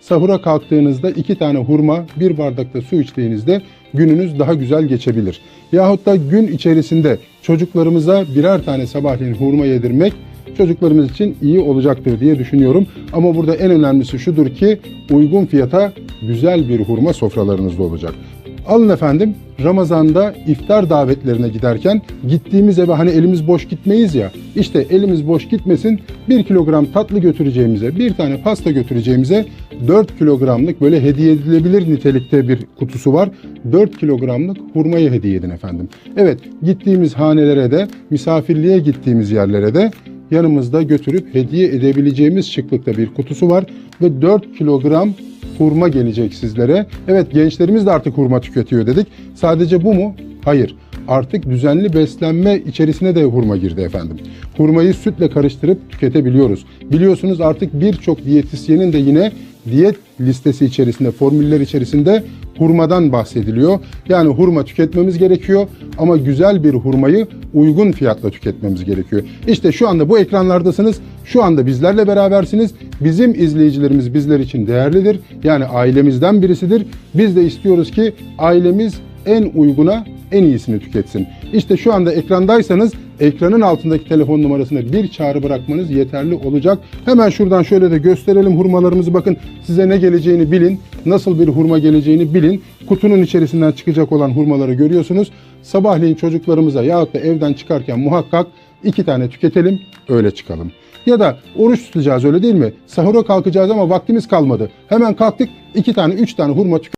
Sahura kalktığınızda iki tane hurma, bir bardakta su içtiğinizde gününüz daha güzel geçebilir. Yahut da gün içerisinde çocuklarımıza birer tane sabahleyin hurma yedirmek çocuklarımız için iyi olacaktır diye düşünüyorum. Ama burada en önemlisi şudur ki uygun fiyata güzel bir hurma sofralarınızda olacak. Alın efendim Ramazan'da iftar davetlerine giderken gittiğimiz eve hani elimiz boş gitmeyiz ya işte elimiz boş gitmesin 1 kilogram tatlı götüreceğimize bir tane pasta götüreceğimize 4 kilogramlık böyle hediye edilebilir nitelikte bir kutusu var. 4 kilogramlık hurmayı hediye edin efendim. Evet gittiğimiz hanelere de misafirliğe gittiğimiz yerlere de yanımızda götürüp hediye edebileceğimiz şıklıkta bir kutusu var ve 4 kilogram hurma gelecek sizlere. Evet gençlerimiz de artık hurma tüketiyor dedik. Sadece bu mu? Hayır. Artık düzenli beslenme içerisine de hurma girdi efendim. Hurmayı sütle karıştırıp tüketebiliyoruz. Biliyorsunuz artık birçok diyetisyenin de yine diyet listesi içerisinde, formüller içerisinde hurmadan bahsediliyor. Yani hurma tüketmemiz gerekiyor ama güzel bir hurmayı uygun fiyatla tüketmemiz gerekiyor. İşte şu anda bu ekranlardasınız. Şu anda bizlerle berabersiniz. Bizim izleyicilerimiz bizler için değerlidir. Yani ailemizden birisidir. Biz de istiyoruz ki ailemiz en uyguna en iyisini tüketsin. İşte şu anda ekrandaysanız ekranın altındaki telefon numarasına bir çağrı bırakmanız yeterli olacak. Hemen şuradan şöyle de gösterelim hurmalarımızı. Bakın size ne geleceğini bilin. Nasıl bir hurma geleceğini bilin. Kutunun içerisinden çıkacak olan hurmaları görüyorsunuz. Sabahleyin çocuklarımıza yahut da evden çıkarken muhakkak iki tane tüketelim, öyle çıkalım. Ya da oruç tutacağız öyle değil mi? Sahura kalkacağız ama vaktimiz kalmadı. Hemen kalktık iki tane, üç tane hurma tüketelim.